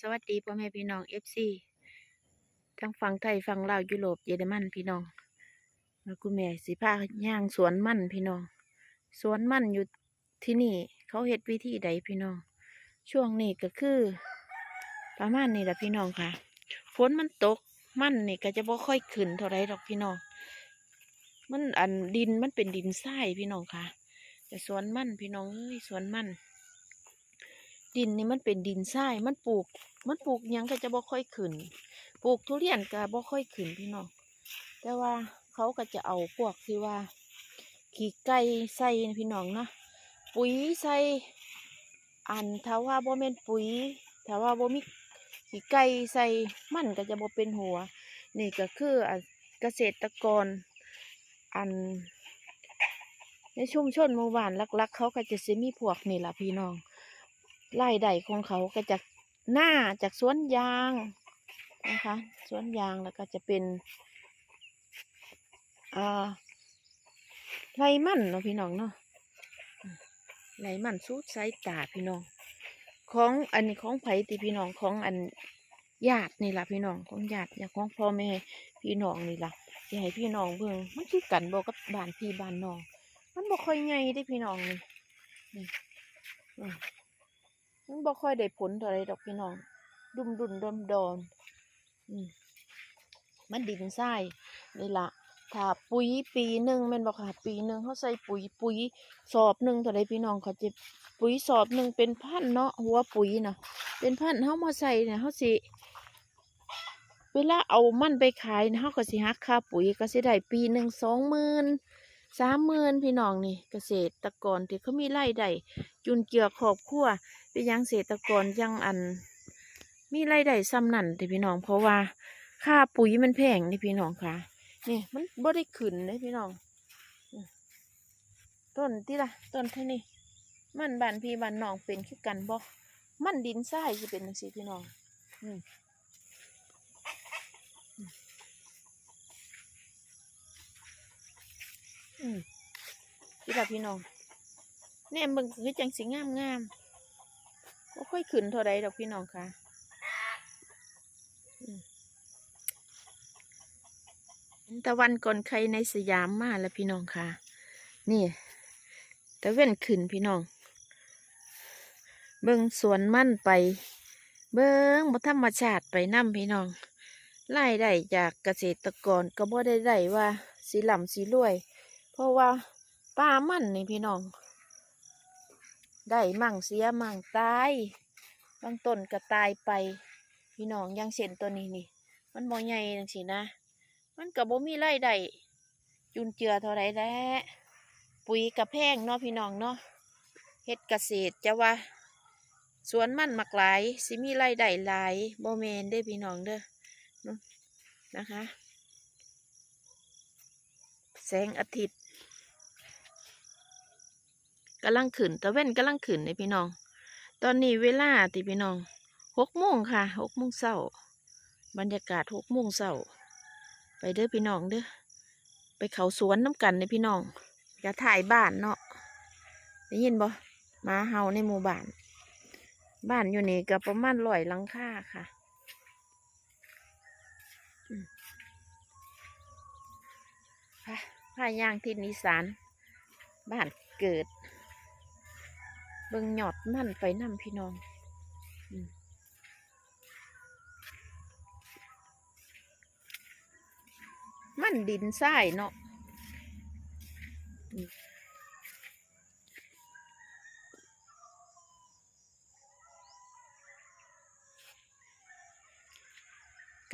สวัสดีพ่อแม่พี่น้องเอฟซีทั้งฝั่งไทยฝั่งลาวยุโรปเยอรมันพี่น้องแล้วคุณแม่สิพาย่างสวนมั่นพี่น้อง สวนมั่นอยู่ที่นี่ เขาเฮ็ดวิธีใดพี่น้อง ช่วงนี้ก็คือ ประมาณนี้แหละพี่น้องค่ะฝนมันตกมั่นนี่ก็จะบ่ค่อยขึ้นเท่าไรดอกพี่น้อง มันอันดินมันเป็นดินทรายพี่น้องค่ะแต่สวนมั่นพี่น้องเอ้ยสวนมั่น ดินนี่มันเป็นดินทรายมันปลูก มันปลูกยังก็จะบ่ค่อยขึ้น ปลูกทุเรียนก็บ่ค่อยขึ้นพี่น้องแต่ว่าเขาก็จะเอาพวกที่ว่า ขี้ไก่ใส่พี่น้องเนาะปุ๋ยใส่อันถ้าว่าบ่แม่นปุ๋ยถ้าว่าบ่มีขี้ไก่ใส่มันก็จะบ่เป็นหัว นี่ก็คืออันเกษตรกร อัน ในชุมชนหมู่บ้านลักๆ เขาก็จะสิมีพวกนี่ล่ะพี่น้อง รายได้ของเขาก็จากหน้าจากสวนยางนะคะสวนยางแล้วก็จะเป็นอ่าไรมันเนาะพี่น้องเนาะไรมันสูดสายตาพี่น้อง ของอันนี้ของไผ่ติพี่น้องของอันญาตินี่ล่ะพี่น้องของญาติอย่างของพ่อแม่พี่น้องนี่ล่ะสิให้พี่น้องเบิ่งมันคือกันบ่กับบ้านพี่บ้านน้อง มันบ่ค่อยใหญ่เด้พี่น้องนี่นี่ มันบ่ค่อยได้ผลเท่าไรดอกพี่น้อง ดุมดุนดมดอนมันดินทรายนี่ละถ้าปุ๋ยปีหนึ่งม่นบอกค่ะปีหนึ่งเขาใส่ปุ๋ยปุ๋ยสอบหนึ่งเท่าไรพี่น้องเขาจะปุ๋ยสอบหนึ่งเป็นพันเนาะหัวปุ๋ยนะเป็นพันเขามาใส่เนี่ยเขาสิเวลาเอามันไปขายนะเขาก็สิหักค่าปุ๋ยก็สิได้ปีหนึ่งสองหมื่นสามหมื่นพี่น้องนี่เกษตรกรที่เขามีไรายได้จุนเจือครอบครัว เป็นยังเกษตรกรยังอัน มีรายได้ซ้ำนั่นที่พี่น้อง เพราะว่าค่าปุ๋ยมันแพงนี่พี่น้องค่ะนี่มันบ่ได้ขึ้นเลยพี่น้อง ต้นที่ละต้นเท่นี้มันบานพี่บานน้องเป็นคือกันบ่มันดินทรายจะเป็นจังซี่พี่น้องอืมอืมอืมที่ละพี่น้องแน่มึงคือจังสิงามงาม บ่ค่อยขึ้นเท่าใดดอกพี่น้องค่ะอืมตะวันก่อนใครในสยามมาแล้วพี่น้องค่ะ นี่ตะเว้นขึ้นพี่น้อง เบิ่งสวนมั่นไป เบิ่งบ่ธรรมชาติไปนํพี่น้องรายได้จากเกษตรกรก็บ่ได้ได้ว่าสีหล่ำสีรวย เพราะว่าป่ามั่นนี่พี่น้อง ได้มั่งเสียมั่งตายบางต้นก็ตายไป พี่น้องยังเช่นตัวนี้นี่ มันบ่ใหญ่จังซี่นะ มันก็บ่มีไรายได้จุนเจือเท่าไรแล้วปุ๋ยกระแพงเนาะพี่น้องเนาะเฮ็ดเกษตรจะว่าสวนมันหมักหลายสิมีไรายได้หลายบ่แมนเด้พี่น้องเด้อนะคะ แสงอาทิตย์ กำลังขึ้นตะเว้นกำลังขึ้นเลยพี่น้อง ตอนนี้เวลาติพี่น้องหกโมงค่ะหกโมงเช้าบรรยากาศหกโมงเช้าไปเด้อพี่น้องเด้อไปเขาสวนน้ำกันในพี่น้องอย่าถ่ายบ้านเนาะได้ยินบ่มาเห่าในหมู่บ้าน บ้านอยู่นี่ก็ประมาณร้อยลังค่าค่ะอืมพาย่างที่นิสาน บ้านเกิด บิ่งหยอดมันไปนำพี่น้องมันดินทรายเนาะ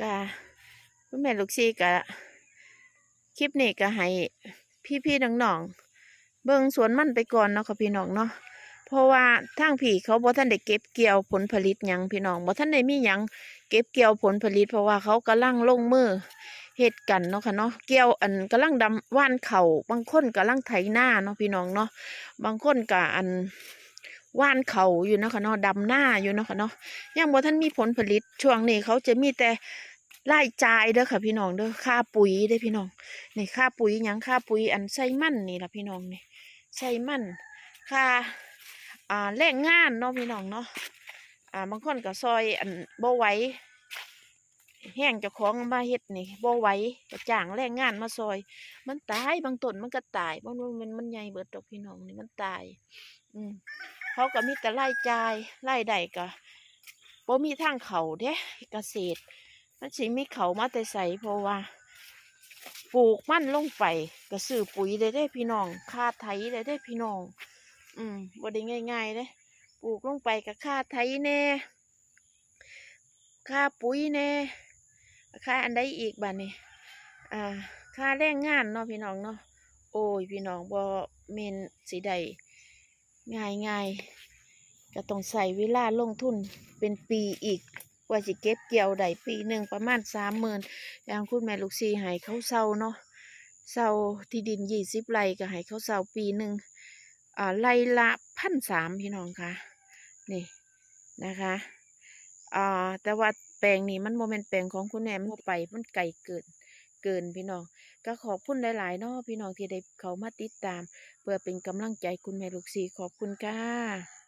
กะคุณแม่ลูกซีกะคลิปนี้ก็ให้พี่ๆน้องๆเบิ่งสวนมันไปก่อนเนาะค่ะพี่น้องเนาะ เพราะว่าทางพี่เขาบ่ทันได้เก็บเกี่ยวผลผลิตยังพี่น้องบ่ทันได้มียังเก็บเกี่ยวผลผลิต เพราะว่าเขากำลังลงมือเฮ็ดกันเนาะค่ะเนาะเกี่ยวอันกำลังดำว่านเข่าบางคนกำลังไถหน้าเนาะพี่น้องเนาะบางคนก็อันว่านเขาอยู่เนาะค่ะเนาะดำหน้าอยู่เนาะค่ะเนาะยังบ่ทันมีผลผลิตช่วงนี้เขาจะมีแต่รายจ่ายเด้อค่ะพี่น้องเด้อค่าปุ๋ยเด้อพี่น้องนี่ค่าปุ๋ยยังค่าปุ๋ยอันใส่มันนี่ละพี่น้องนี่ใส่มันค่า อ่าแรงงานเนาะพี่น้องเนาะอ่าบางคนก็ซอยอันบ่ไหวแห้งเจ้าของมาเฮ็ดนี่บ่ไหวก็จ้างแรงงานมาซอย มันตายบางต้นมันก็ตายบางต้นมันมันใหญ่เบิดดอกพี่น้องนี่มันตาย อืมเขาก็มีแต่รายจ่ายรายได้ก็บ่มีทางเขาเด้เกษตร มันสิมีเขามาแต่ใส่เพราะว่าปลูกมันลงไปก็ซื้อปุ๋ยได้ได้พี่น้องค่าไถได้ได้พี่น้อง อืมบ่ได้ง่ายๆเด้ปลูกลงไปกับค่าไถแน่ค่าปุ๋ยแน่ค่าอันใดอีกบ้านี้อ่า ค่าแรงงานเนาะพี่น้องเนาะโอ้ยพี่น้องบ่เมนสิได้ง่ายง่ายๆก็ต้องใส่เวลาลงทุนเป็นปีอีกกว่าสิเก็บเกี่ยวได้ปีหนึ่งประมาณสามหมื่นอย่างคุณแม่ลูกซีให้เขาเศร้าเนาะเศร้าที่ดินยี่สิบไร่ก็ให้เขาเศร้าปีหนึ่ง ไร่ละพันสามพี่น้องคะนี่นะคะอ่าแต่ว่าแปลงนี้มันโมเมนต์แปลงของคุณแม่มันไปมันไกลเกินเกินพี่น้อง ก็ขอบคุณหลายๆเนาะพี่น้องที่ได้เขามาติดตาม เพื่อเป็นกำลังใจคุณแม่ลูกสีขอบคุณค่ะ